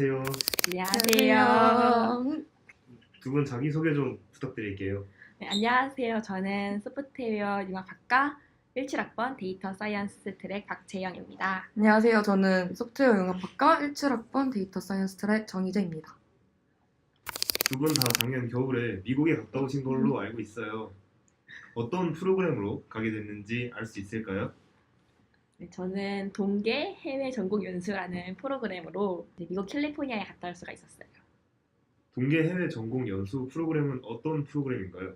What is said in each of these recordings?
안녕하세요. 안녕하세요. 두 분 자기 소개 좀 부탁드릴게요. 네, 안녕하세요. 저는 소프트웨어 융합학과 17학번 데이터 사이언스 트랙 박재영입니다. 안녕하세요. 저는 소프트웨어 융합학과 17학번 데이터 사이언스 트랙 정희재입니다. 두 분 다 작년 겨울에 미국에 갔다 오신 걸로 알고 있어요. 어떤 프로그램으로 가게 됐는지 알 수 있을까요? 네, 저는 동계 해외 전공 연수라는 프로그램으로 네, 미국 캘리포니아에 갔다 올 수가 있었어요. 동계 해외 전공 연수 프로그램은 어떤 프로그램인가요?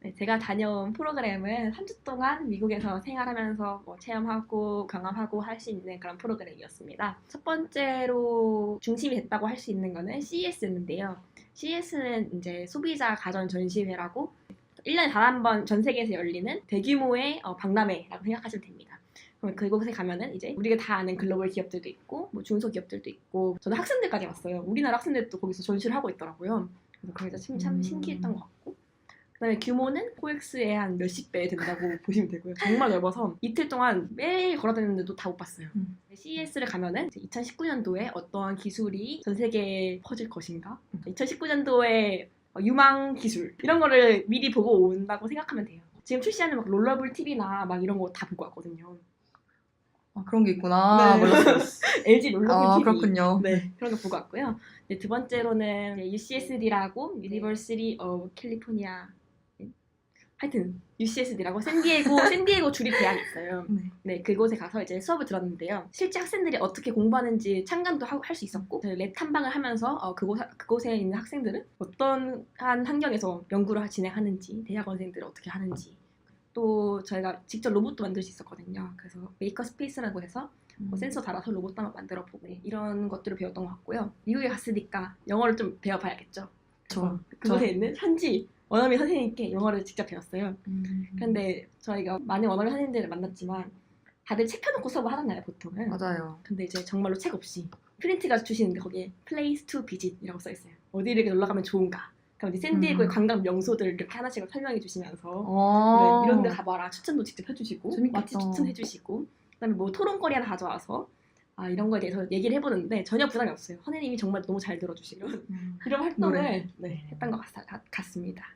네, 제가 다녀온 프로그램은 3주 동안 미국에서 생활하면서 뭐 체험하고 경험하고 할 수 있는 그런 프로그램이었습니다. 첫 번째로 중심이 됐다고 할 수 있는 거는 CES였는데요. CES는 이제 소비자 가전 전시회라고 1년에 단한 번 전 세계에서 열리는 대규모의 어, 박람회라고 생각하시면 됩니다. 그럼 그곳에 가면은 이제 우리가 다 아는 글로벌 기업들도 있고 뭐 중소기업들도 있고 저는 학생들까지 왔어요. 우리나라 학생들도 거기서 전시를 하고 있더라고요. 그래서 거기서 참, 참 음. 신기했던 것 같고 그다음에 규모는 코엑스의 한 몇십 배 된다고 보시면 되고요. 정말 넓어서 이틀 동안 매일 걸어다녔는데도 다 못 봤어요. 음. CES를 가면은 2019년도에 어떠한 기술이 전 세계에 퍼질 것인가? 음. 2019년도에 유망 기술 이런 거를 미리 보고 온다고 생각하면 돼요. 지금 출시하는 막 롤러블 TV나 막 이런 거 다 보고 왔거든요. 아, 그런 게 있구나. 네. LG 롤러블 아, TV. 그렇군요. 네, 그런 거 보고 왔고요. 이제 두 번째로는 UCSD라고 유니버시티 오브 캘리포니아 하여튼 UCSD라고 샌디에고 샌디에고 주립 대학이 있어요. 네. 네, 그곳에 가서 이제 수업을 들었는데요. 실제 학생들이 어떻게 공부하는지 참관도 할 수 있었고, 랩 탐방을 하면서 어, 그곳, 그곳에 있는 학생들은 어떤 한 환경에서 연구를 진행하는지, 대학원생들은 어떻게 하는지, 또 저희가 직접 로봇도 만들 수 있었거든요. 그래서 메이커 스페이스라고 해서 뭐 센서 달아서 로봇도 한번 만들어 보고 이런 것들을 배웠던 것 같고요. 미국에 갔으니까 영어를 좀 배워봐야겠죠. 저, 그곳에 있는 현지 원어민 선생님께 영어를 직접 배웠어요. 음. 근데 저희가 많은 원어민 선생님들을 만났지만 다들 책 펴놓고 수업을 하잖아요, 보통은. 맞아요. 근데 이제 정말로 책 없이 프린트가 주시는데 거기에 place to visit이라고 써 있어요. 어디를 놀러 가면 좋은가. 그럼 이제 샌디에고의 음. 관광 명소들 이렇게 하나씩 설명해 주시면서 어. 네, 이런 데 가봐라 추천도 직접 해주시고. 맛집 추천해주시고 그다음에 뭐 토론거리 하나 가져와서 아 이런 거에 대해서 얘기를 해보는데 전혀 부담이 없어요. 선생님이 정말 너무 잘 들어주시고 음. 이런 활동을 노래. 네, 했던 것 같, 같습니다.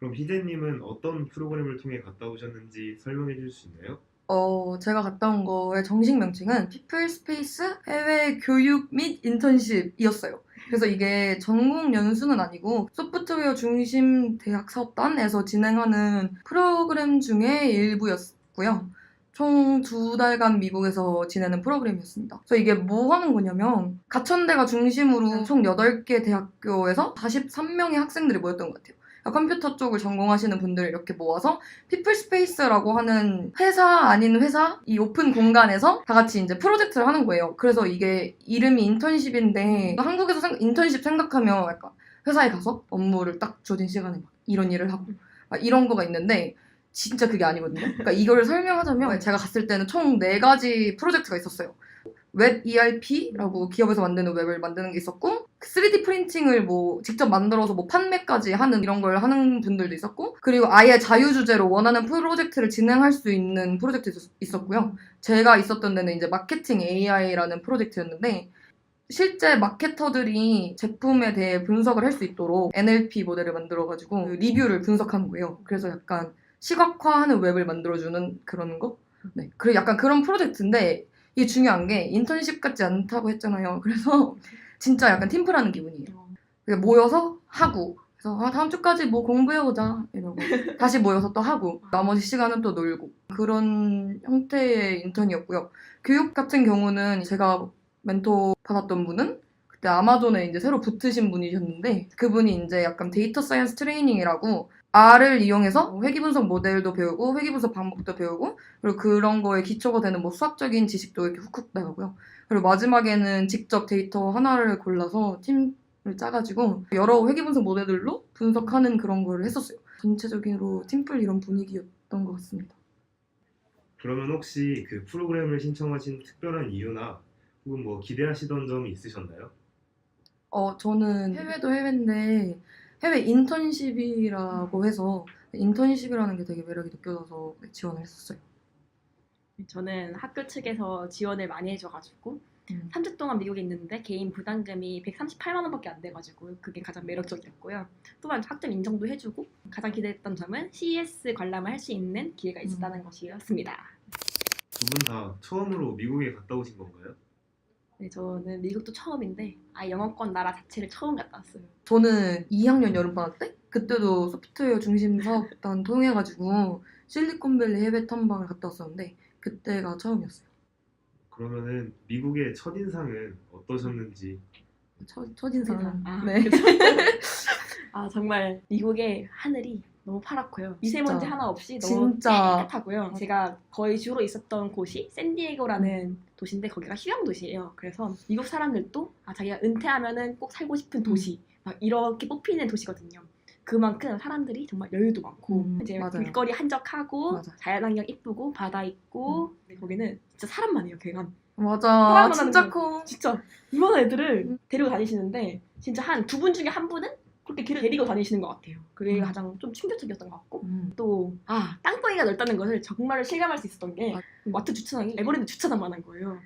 그럼 희재님은 어떤 프로그램을 통해 갔다 오셨는지 설명해 줄수 있나요? 어, 제가 갔다 온 거의 정식 명칭은 피플 스페이스 해외 교육 및 인턴십이었어요. 그래서 이게 전공 연수는 아니고 소프트웨어 중심 대학 사업단에서 진행하는 프로그램 중에 일부였고요. 총 두 달간 미국에서 지내는 프로그램이었습니다. 그래서 이게 뭐 하는 거냐면 가천대가 중심으로 총 8개 대학교에서 43명의 학생들이 모였던 것 같아요. 그러니까 컴퓨터 쪽을 전공하시는 분들을 이렇게 모아서 피플 스페이스라고 하는 회사 아닌 회사 이 오픈 공간에서 다 같이 이제 프로젝트를 하는 거예요. 그래서 이게 이름이 인턴십인데 한국에서 생- 인턴십 생각하면 약간 회사에 가서 업무를 딱 주어진 시간에 막 이런 일을 하고 막 이런 거가 있는데 진짜 그게 아니거든요. 그러니까 이거를 설명하자면 제가 갔을 때는 총 네 가지 프로젝트가 있었어요. 웹 ERP라고 기업에서 만드는 웹을 만드는 게 있었고 3D 프린팅을 뭐 직접 만들어서 뭐 판매까지 하는 이런 걸 하는 분들도 있었고 그리고 아예 자유 주제로 원하는 프로젝트를 진행할 수 있는 프로젝트 있었- 있었고요. 제가 있었던 데는 이제 마케팅 AI라는 프로젝트였는데 실제 마케터들이 제품에 대해 분석을 할 수 있도록 NLP 모델을 만들어가지고 그 리뷰를 분석하는 거예요. 그래서 약간 시각화하는 웹을 만들어주는 그런 거? 네. 그리고 약간 그런 프로젝트인데 이게 중요한 게 인턴십 같지 않다고 했잖아요. 그래서 진짜 약간 팀플하는 기분이에요. 그냥 모여서 하고 그래서 아, 다음 주까지 뭐 공부해오자 이러고 다시 모여서 또 하고 나머지 시간은 또 놀고 그런 형태의 인턴이었고요. 교육 같은 경우는 제가 멘토 받았던 분은 그때 아마존에 이제 새로 붙으신 분이셨는데 그분이 이제 약간 데이터 사이언스 트레이닝이라고 R을 이용해서 회귀 분석 모델도 배우고 회귀 분석 방법도 배우고 그리고 그런 거에 기초가 되는 뭐 수학적인 지식도 이렇게 훅훅 나가고요. 그리고 마지막에는 직접 데이터 하나를 골라서 팀을 짜가지고 여러 회귀 분석 모델들로 분석하는 그런 거를 했었어요. 전체적으로 팀플 이런 분위기였던 것 같습니다. 그러면 혹시 그 프로그램을 신청하신 특별한 이유나 혹은 뭐 기대하시던 점이 있으셨나요? 어, 저는 해외도 해외인데 해외 인턴십이라고 해서 인턴십이라는 게 되게 매력이 느껴져서 지원을 했었어요. 저는 학교 측에서 지원을 많이 해줘가지고 음. 3주 동안 미국에 있는데 개인 부담금이 138만 원밖에 안 돼가지고 그게 가장 매력적이었고요. 또한 학점 인정도 해주고 가장 기대했던 점은 CES 관람을 할 수 있는 기회가 있었다는 것이었습니다. 두 분 다 처음으로 미국에 갔다 오신 건가요? 네, 저는 미국도 처음인데 아 영어권 나라 자체를 처음 갔다 왔어요. 저는 2학년 여름방학 때 그때도 소프트웨어 중심 사업단 통해가지고 실리콘밸리 해외 탐방을 갔다 왔었는데 그때가 처음이었어요. 그러면은 미국의 첫 인상은 어떠셨는지 첫, 첫인상. 아, 네. 아 정말 미국의 하늘이 너무 파랗고요. 미세먼지 진짜. 하나 없이 너무 진짜. 깨끗하고요. 제가 거의 주로 있었던 곳이 샌디에고라는 도시인데 거기가 휴양 도시예요. 그래서 미국 사람들도 아 자기가 은퇴하면은 꼭 살고 싶은 도시 막 이렇게 뽑히는 도시거든요. 그만큼 사람들이 정말 여유도 많고 음, 이제 맞아요. 길거리 한적하고 맞아. 음. 자연환경 이쁘고 바다 있고 근데 거기는 진짜 사람만 해요. 걔가 맞아. 사람만 진짜 하는 커. 진짜 이만한 애들을 음. 데리고 다니시는데 진짜 한 두 분 중에 한 분은 그렇게 길을 데리고 다니시는 것 같아요. 그게 음. 가장 좀 충격적이었던 것 같고 음. 또아 땅덩이가 넓다는 것을 정말 실감할 수 있었던 게 맞- 마트 주차장이 에버랜드 주차장만 한 거예요.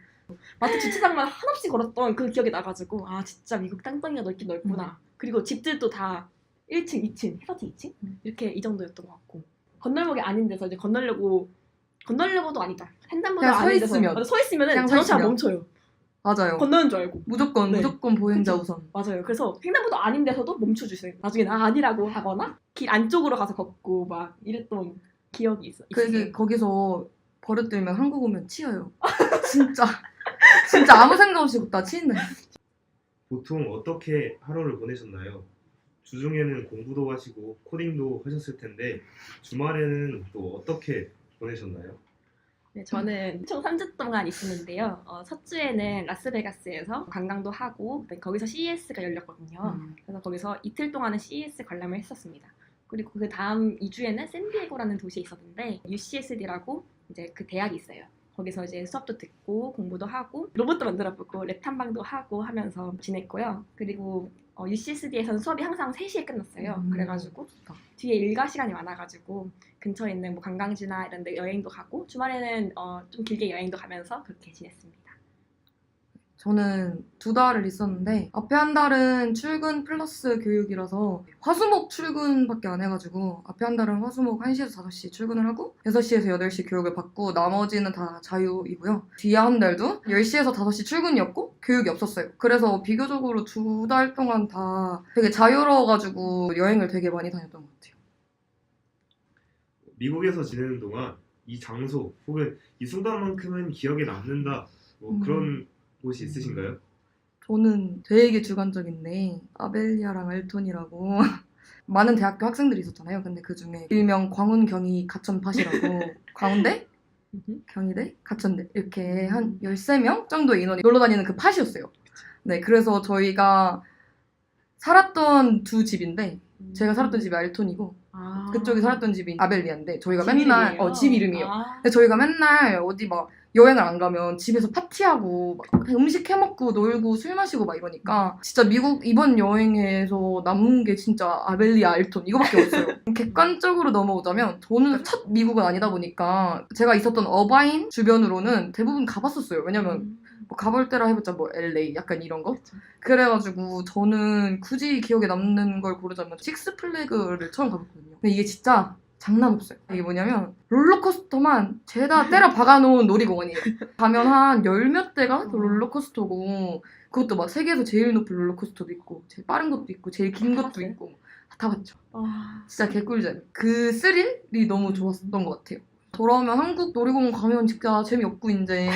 마트 주차장만 한없이 걸었던 그 기억이 나가지고 아 진짜 미국 땅덩이가 넓긴 넓구나. 그리고 집들도 다 1층, 2층, 해서티 2층 음. 이렇게 이 정도였던 것 같고 건널목이 아닌 데서 이제 건널려고 건널려고도 아니다. 횡단보도 서 아닌 데서 있으면. 서서 자동차가 있으면. 멈춰요. 맞아요. 건너는 줄 알고. 무조건 네. 무조건 보행자 그쵸. 우선. 맞아요. 그래서 횡단보도 아닌 데서도 멈춰 주세요. 나중에는 아, 아니라고 하거나 길 안쪽으로 가서 걷고 막 이랬던 기억이 있어. 그게 있었어요. 거기서 버릇들면 한국 오면 치여요. 진짜 진짜 아무 생각 없이 걷다 치인다. 보통 어떻게 하루를 보내셨나요? 주중에는 공부도 하시고 코딩도 하셨을 텐데 주말에는 또 어떻게 보내셨나요? 네, 저는 총 3주 동안 있었는데요. 어, 첫 주에는 라스베가스에서 관광도 하고 네, 거기서 CES가 열렸거든요. 음. 그래서 거기서 이틀 동안은 CES 관람을 했었습니다. 그리고 그 다음 2주에는 샌디에고라는 도시에 있었는데 UCSD라고 이제 그 대학이 있어요. 거기서 이제 수업도 듣고 공부도 하고 로봇도 만들어보고 랩 탐방도 하고 하면서 지냈고요. 그리고 어, UCSD에서는 수업이 항상 3시에 끝났어요. 음. 그래가지고 뒤에 일과 시간이 많아가지고 근처에 있는 뭐 관광지나 이런 데 여행도 가고 주말에는 어, 좀 길게 여행도 가면서 그렇게 지냈습니다. 저는 두 달을 있었는데 앞에 한 달은 출근 플러스 교육이라서 화수목 출근밖에 안 해가지고 앞에 한 달은 화수목 1시에서 5시 출근을 하고 6시에서 8시 교육을 받고 나머지는 다 자유이고요. 뒤에 한 달도 10시에서 5시 출근이었고 교육이 없었어요. 그래서 비교적으로 두 달 동안 다 되게 자유로워가지고 여행을 되게 많이 다녔던 것 같아요. 미국에서 지내는 동안 이 장소 혹은 이 순간만큼은 기억에 남는다 뭐 음. 그런 곳이 있으신가요? 저는 되게 주관적인데 아벨리아랑 알톤이라고 많은 대학교 학생들이 있었잖아요. 근데 그 중에 일명 광운 경희 가천팟이라고 광운대, 경희대, 가천대 이렇게 한 13명 정도의 인원이 놀러 다니는 그 팟이었어요. 네, 그래서 저희가 살았던 두 집인데 제가 살았던 집이 알톤이고 아. 그쪽이 살았던 집이 아벨리아인데 저희가 집 맨날 이름이에요? 어, 집 이름이에요. 아. 근데 저희가 맨날 어디 막 여행을 안 가면 집에서 파티하고 막 음식 해 먹고 놀고 술 마시고 막 이러니까 진짜 미국 이번 여행에서 남은 게 진짜 아벨리아 알톤 이거밖에 없어요. 객관적으로 넘어오자면 저는 첫 미국은 아니다 보니까 제가 있었던 어바인 주변으로는 대부분 가봤었어요. 왜냐면 음. 뭐 가볼 때라 해봤자 뭐 LA 약간 이런 거. 그래가지고 저는 굳이 기억에 남는 걸 고르자면 식스 플래그를 처음 가봤거든요. 근데 이게 진짜 장난 없어요. 이게 뭐냐면 롤러코스터만 죄다 때려 박아놓은 놀이공원이에요. 가면 한 열 몇 대가 그 롤러코스터고 그것도 막 세계에서 제일 높은 롤러코스터도 있고 제일 빠른 것도 있고 제일 긴 다 것도 봤어요? 있고 다 타봤죠. 아. 진짜 개꿀잼. 그 스릴이 너무 좋았던 것 같아요. 돌아오면 한국 놀이공원 가면 진짜 재미없고 이제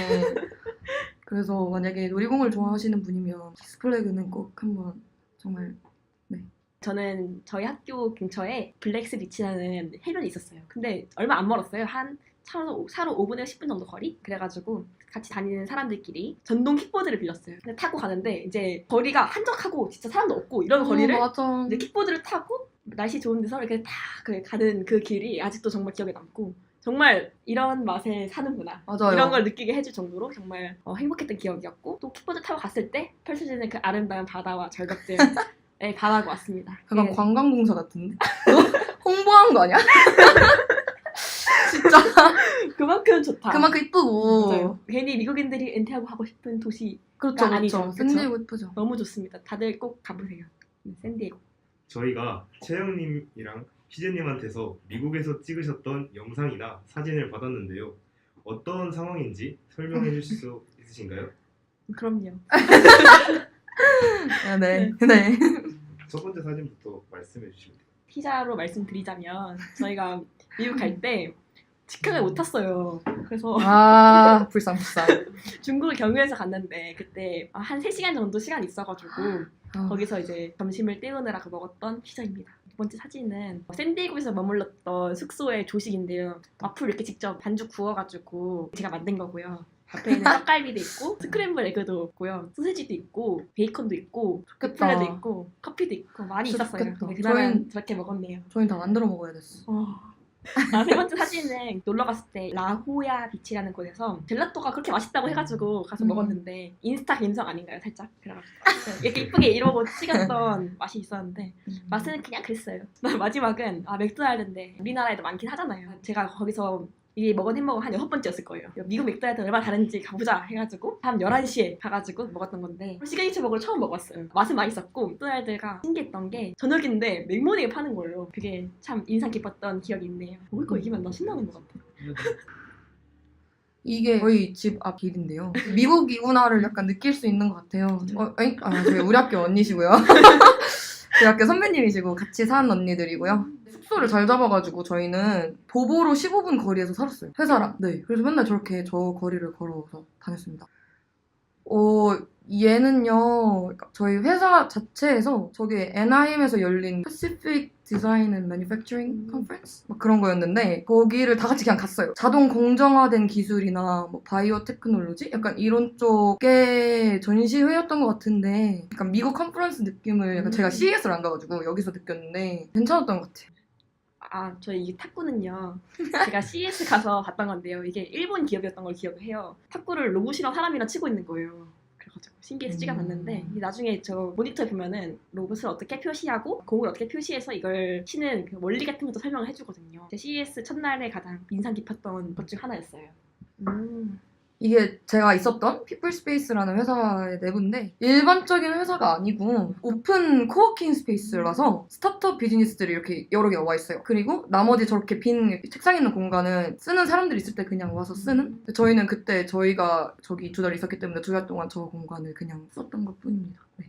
그래서 만약에 놀이공원을 좋아하시는 분이면 식스플래그는 꼭 한번 정말 저는 저희 학교 근처에 블랙스 비치라는 해변이 있었어요. 근데 얼마 안 멀었어요. 한 차로, 차로 5분에서 10분 정도 거리? 그래가지고 같이 다니는 사람들끼리 전동 킥보드를 빌렸어요. 근데 타고 가는데 이제 거리가 한적하고 진짜 사람도 없고 이런 거리를 어, 맞아. 이제 킥보드를 타고 날씨 좋은 데서 이렇게 다그 가는 그 길이 아직도 정말 기억에 남고 정말 이런 맛에 사는구나 맞아요. 이런 걸 느끼게 해줄 정도로 정말 어, 행복했던 기억이었고 또 킥보드 타고 갔을 때 펼쳐지는 그 아름다운 바다와 절벽들에 반하고 왔습니다. 약간 네. 관광공사 같은데? 너 홍보한 거 아니야? 진짜 그만큼 좋다. 그만큼 이쁘고 맞아요. 괜히 미국인들이 은퇴하고 하고 싶은 도시 그렇죠 아니죠. 그렇죠. 샌디에고 이쁘죠. 너무 좋습니다. 다들 꼭 가보세요. 네, 샌디에고. 저희가 채영님이랑 희재님한테서 미국에서 찍으셨던 영상이나 사진을 받았는데요. 어떤 상황인지 설명해 주실 수 있으신가요? 그럼요. 아, 네. 네. 첫 번째 사진부터 말씀해 주시면 돼요. 피자로 말씀드리자면 저희가 미국 갈 때 직항을 못 탔어요. 그래서 아 불쌍 불쌍. 중국을 경유해서 갔는데 그때 한 3시간 정도 시간 있어가지고 아, 거기서 이제 점심을 때우느라 그 먹었던 피자입니다. 두 번째 사진은 샌디에고에서 머물렀던 숙소의 조식인데요. 와플 이렇게 직접 반죽 구워가지고 제가 만든 거고요. 앞에는 떡갈비도 있고 스크램블 에그도 있고요. 소세지도 있고 베이컨도 있고. 플레도 있고 커피도 있고 많이 있었어요. 그날은 저희는- 저렇게 먹었네요. 저희 다 만들어 먹어야 됐어. 어. 아, 세 번째 사진은 놀러 갔을 때 라호야 비치라는 곳에서 젤라또가 그렇게 맛있다고 해가지고 가서 음. 먹었는데 인스타 감성 아닌가요 살짝? 그래가지고 이렇게 이쁘게 이러고 찍었던 맛이 있었는데 맛은 그냥 그랬어요. 마지막은 아 맥도날드인데 우리나라에도 많긴 하잖아요. 제가 거기서 이 먹은 햄버거 한 여섯 번째였을 거예요. 미국 맥도날드 얼마나 다른지 가보자 해가지고 밤 11시에 가가지고 먹었던 건데 시그니처 버거를 처음 먹었어요. 맛은 맛있었고 맥도날드가 신기했던 게 저녁인데 맥모닝을 파는 거예요. 그게 참 인상 깊었던 기억이 있네요. 먹을 거 얘기만 나 신나는 것 같아. 이게 저희 집 앞 길인데요. 미국 이구나를 약간 느낄 수 있는 것 같아요. 어, 에이? 아, 저희 우리 학교 언니시고요. 저희 학교 선배님이시고 같이 사는 언니들이고요. 숙소를 잘 잡아가지고 저희는 도보로 15분 거리에서 살았어요. 회사랑. 네. 그래서 맨날 저렇게 저 거리를 걸어서 다녔습니다. 어, 얘는요, 그러니까 저희 회사 자체에서 저기 NIM에서 열린 Pacific Design and Manufacturing 음. Conference? 막 그런 거였는데, 거기를 다 같이 그냥 갔어요. 자동 공정화된 기술이나 뭐 바이오 테크놀로지? 약간 이런 쪽의 전시회였던 것 같은데, 약간 미국 컨퍼런스 느낌을 약간 제가 음. CES를 안 가가지고 여기서 느꼈는데, 괜찮았던 것 같아요. 아, 저희 이 탁구는요. 제가 CS 가서 봤던 건데요. 이게 일본 기업이었던 걸 기억을 해요. 탁구를 로봇이랑 사람이랑 치고 있는 거예요. 그래가지고 신기해서 음. 찍어봤는데 이 나중에 저 모니터에 보면은 로봇을 어떻게 표시하고 공을 어떻게 표시해서 이걸 치는 그 원리 같은 것도 설명을 해주거든요. 제 CES 첫날에 가장 인상 깊었던 것 중 하나였어요. 음. 이게 제가 있었던 피플스페이스라는 회사의 내부인데 일반적인 회사가 아니고 오픈 코워킹 스페이스라서 스타트업 비즈니스들이 이렇게 여러 개가 와 있어요. 그리고 나머지 저렇게 빈 책상 있는 공간은 쓰는 사람들이 있을 때 그냥 와서 쓰는? 저희는 그때 저희가 저기 두 달 있었기 때문에 두 달 동안 저 공간을 그냥 썼던 것 뿐입니다. 네.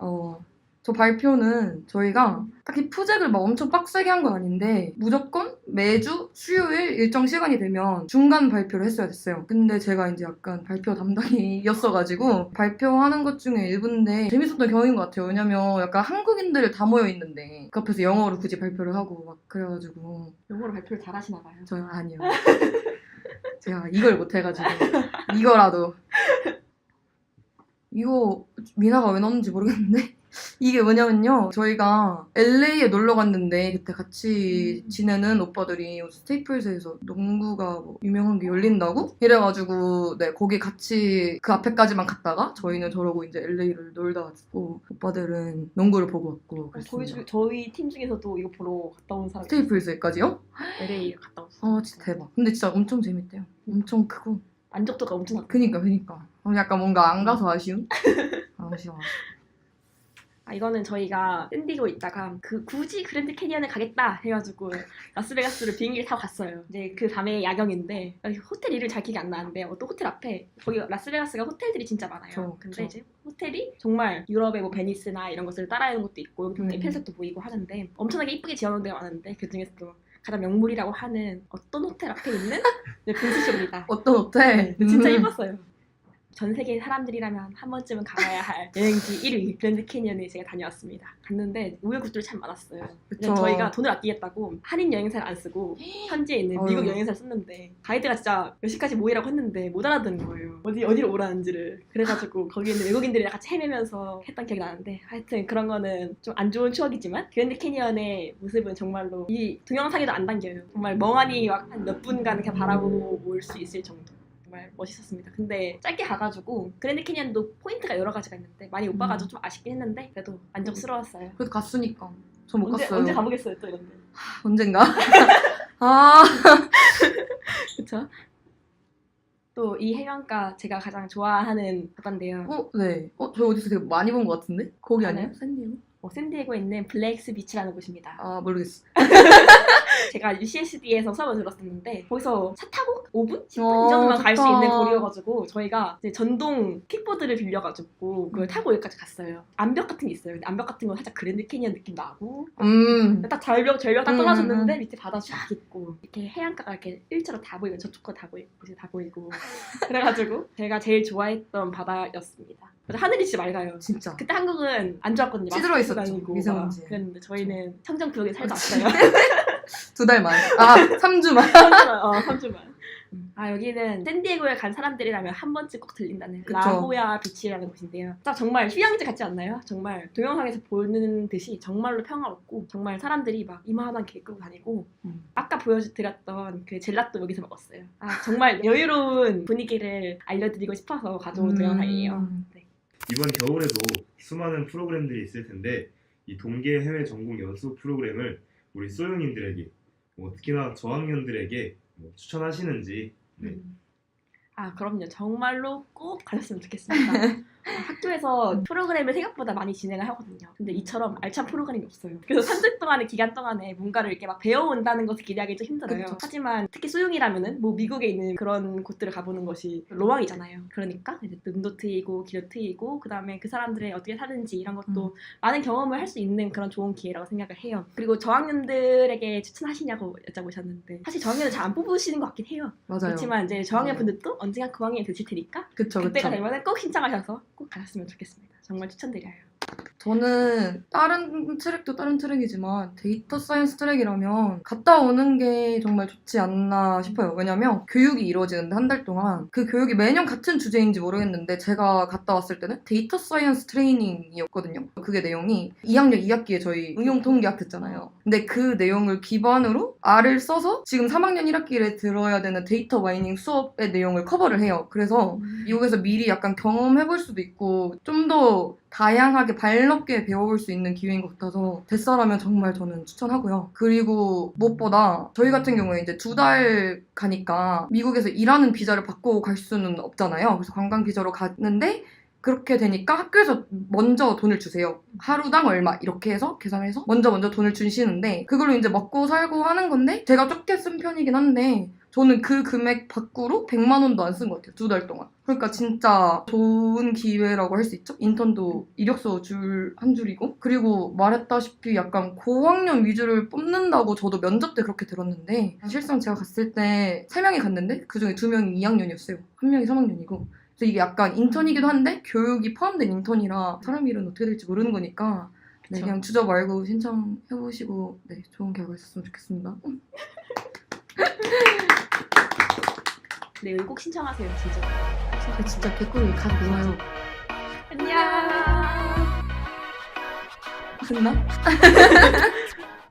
어, 저 발표는 저희가 딱히 프로젝트를 막 엄청 빡세게 한 건 아닌데 무조건 매주 수요일 일정 시간이 되면 중간 발표를 했어야 됐어요. 근데 제가 이제 약간 발표 담당이었어가지고 발표하는 것 중에 일부인데 재밌었던 경우인 것 같아요. 왜냐면 약간 한국인들 다 모여 있는데 그 앞에서 영어로 굳이 발표를 하고 막 그래가지고 영어로 발표를 잘하시나 봐요. 저 아니요. 제가 이걸 못해가지고 이거라도 이거 미나가 왜 넣었는지 모르겠는데 이게 뭐냐면요 저희가 LA에 놀러 갔는데 그때 같이 지내는 오빠들이 스테이플스에서 농구가 뭐 유명한 게 열린다고 이래가지고 네 거기 같이 그 앞에까지만 갔다가 저희는 저러고 이제 LA를 놀다 왔고 오빠들은 농구를 보고 왔고 저희, 그랬습니다. 중- 저희 팀 중에서도 이거 보러 갔다 온 사람 스테이플스까지요? LA 갔다 왔어. 아 진짜 대박. 근데 진짜 엄청 재밌대요. 엄청 크고. 만족도가 엄청 높아. 그니까 그니까. 어, 약간 뭔가 안 가서 아쉬운? 아쉬워. 아, 이거는 저희가 샌디고 있다가 그 굳이 그랜드 캐니언을 가겠다 해가지고 라스베가스를 비행기를 타고 갔어요. 이제 그 밤에 야경인데 호텔 이름 잘 기억이 안 나는데 어떤 호텔 앞에 거기 라스베가스가 호텔들이 진짜 많아요. 저, 근데 저. 이제 호텔이 정말 유럽의 뭐 베니스나 이런 것을 따라하는 것도 있고 여기 보면 음. 에펠탑도 보이고 하는데 엄청나게 이쁘게 지어놓은 데가 많은데 그 중에서도 가장 명물이라고 하는 어떤 호텔 앞에 있는 네, 분수쇼입니다. 어떤 호텔? 네, 진짜 음. 예뻤어요. 전 세계 사람들이라면 한 번쯤은 가봐야 할 여행지 1위 그랜드 캐니언에 제가 다녀왔습니다. 갔는데 우여곡절이 참 많았어요. 그쵸. 그냥 저희가 돈을 아끼겠다고 한인 여행사를 안 쓰고 현지에 있는 미국. 여행사를 썼는데 가이드가 진짜 몇 시까지 모이라고 했는데 못 알아듣는 거예요. 어디 어디로 오라는지를. 그래가지고 거기 있는 외국인들이랑 같이 헤매면서 했던 기억이 나는데 하여튼 그런 거는 좀 안 좋은 추억이지만 그랜드 캐니언의 모습은 정말로 이 동영상에도 안 담겨요. 정말 멍하니 한몇 분간 그냥 바라보고 올 수 있을 정도. 정말 멋있었습니다. 근데 짧게 가가지고 그랜드 캐니언도 포인트가 여러 가지가 있는데 많이 못 봐가지고 좀 아쉽긴 했는데 그래도 만족스러웠어요. 그래도 갔으니까. 저못 언제 갔어요. 언제 가보겠어요 또 이런데. 언젠가? 아, 그쵸? 또 이 해변가 제가 가장 좋아하는 바다인데요. 어, 네. 어, 저 어디서 되게 많이 본 것 같은데? 거기 아니에요? 샌디에고? 어, 샌디에고에 있는 블랙스 비치라는 곳입니다. 아, 모르겠어. 제가 UCSD에서 수업을 들었었는데 거기서 차 타고 5분? 10분 어, 이 정도만 갈 수. 있는 거리여가지고 저희가 이제 전동 킥보드를 빌려가지고 그걸 타고 여기까지 갔어요. 암벽 같은 게 있어요. 근데 암벽 같은 건 살짝 그랜드 캐니언 느낌 나고 음. 딱 절벽 절벽 딱 음, 떨어졌는데 음. 밑에 바다 쫙 있고 이렇게 해안가가 이렇게 일자로 다 보이고 저쪽 거 다 보이고 이제 다 보이고 그래가지고 제가 제일 좋아했던 바다였습니다. 하늘이 진짜 맑아요. 진짜. 그때 한국은 안 좋았거든요. 찌들어 있었죠, 미세먼지. 막 그랬는데 저희는 청정 구역에 살다 왔어요. 두 달 만에. 아, 3주 만. 3주만. 어, 3주만. 아, 여기는 샌디에고에 간 사람들이라면 한 번쯤 꼭 들린다는 그쵸. 라호야 비치라는 곳인데요. 진짜 정말 휴양지 같지 않나요? 정말 동영상에서 보는 듯이 정말로 평화롭고 정말 사람들이 막 이만한 개 끌고 다니고 음. 아까 보여드렸던 그 젤라또 여기서 먹었어요. 아, 정말 여유로운 분위기를 알려드리고 싶어서 가져온 동영상이에요. 음. 네. 이번 겨울에도 수많은 프로그램들이 있을 텐데 이 동계 해외 전국 연수 프로그램을 우리 소용인들에게 뭐 특히나 저학년들에게 뭐 추천하시는지 네. 음. 아, 그럼요. 정말로 꼭 가셨으면 좋겠습니다. 어, 학교에서 프로그램을 생각보다 많이 진행을 하거든요. 근데 이처럼 알찬 프로그램이 없어요. 그래서 3주 동안의 기간 동안에 뭔가를 이렇게 막 배워온다는 것을 기대하기 좀 힘들어요. 그쵸. 하지만 특히 수용이라면은 뭐 미국에 있는 그런 곳들을 가보는 것이 로망이잖아요. 그러니까 이제 눈도 트이고 귀도 트이고 그다음에 그 사람들이 어떻게 사는지 이런 것도 많은 경험을 할 수 있는 그런 좋은 기회라고 생각을 해요. 그리고 저학년들에게 추천하시냐고 여쭤보셨는데 사실 저학년을 잘안 뽑으시는 것 같긴 해요. 맞아요. 그렇지만 이제 저학년 분들도 언젠가 그 학년이 되실 테니까 그쵸, 그때가. 되면 꼭 신청하셔서 꼭 가셨으면 좋겠습니다. 정말 추천드려요. 저는 다른 트랙도 다른 트랙이지만 데이터 사이언스 트랙이라면 갔다 오는 게 정말 좋지 않나 싶어요. 왜냐면 교육이 이루어지는데 한 달 동안 그 교육이 매년 같은 주제인지 모르겠는데 제가 갔다 왔을 때는 데이터 사이언스 트레이닝이었거든요. 그게 내용이 2학년 2학기에 저희 응용 통계학 듣잖아요. 근데 그 내용을 기반으로 R을 써서 지금 3학년 1학기에 들어야 되는 데이터 마이닝 수업의 내용을 커버를 해요. 그래서 미국에서 미리 약간 경험해볼 수도 있고 좀 더 다양하게 발넓게 배워볼 수 있는 기회인 것 같아서 뱃사라면 정말 저는 추천하고요. 그리고 무엇보다 저희 같은 경우에 이제 두 달 가니까 미국에서 일하는 비자를 받고 갈 수는 없잖아요. 그래서 관광 비자로 갔는데 그렇게 되니까 학교에서 먼저 돈을 주세요. 하루당 얼마 이렇게 해서 계산해서 먼저 먼저 돈을 주시는데 그걸로 이제 먹고 살고 하는 건데 제가 적게 쓴 편이긴 한데 저는 그 금액 밖으로 100만 원도 안 쓴 것 같아요. 두 달 동안. 그러니까 진짜 좋은 기회라고 할 수 있죠. 인턴도 이력서 줄 한 줄이고 그리고 말했다시피 약간 고학년 위주를 뽑는다고 저도 면접 때 그렇게 들었는데 실상 제가 갔을 때세 명이 갔는데 그중에 두 명이 2학년이었어요. 한 명이 3학년이고 그래서 이게 약간 인턴이기도 한데 교육이 포함된 인턴이라 사람 일은 어떻게 될지 모르는 거니까 네. 그냥 주저 말고 신청해보시고 네, 좋은 결과 있었으면 좋겠습니다. 네, 여기 꼭 신청하세요, 진짜. 진짜 진짜 개꿀이 가 좋아요. 안녕. 됐나?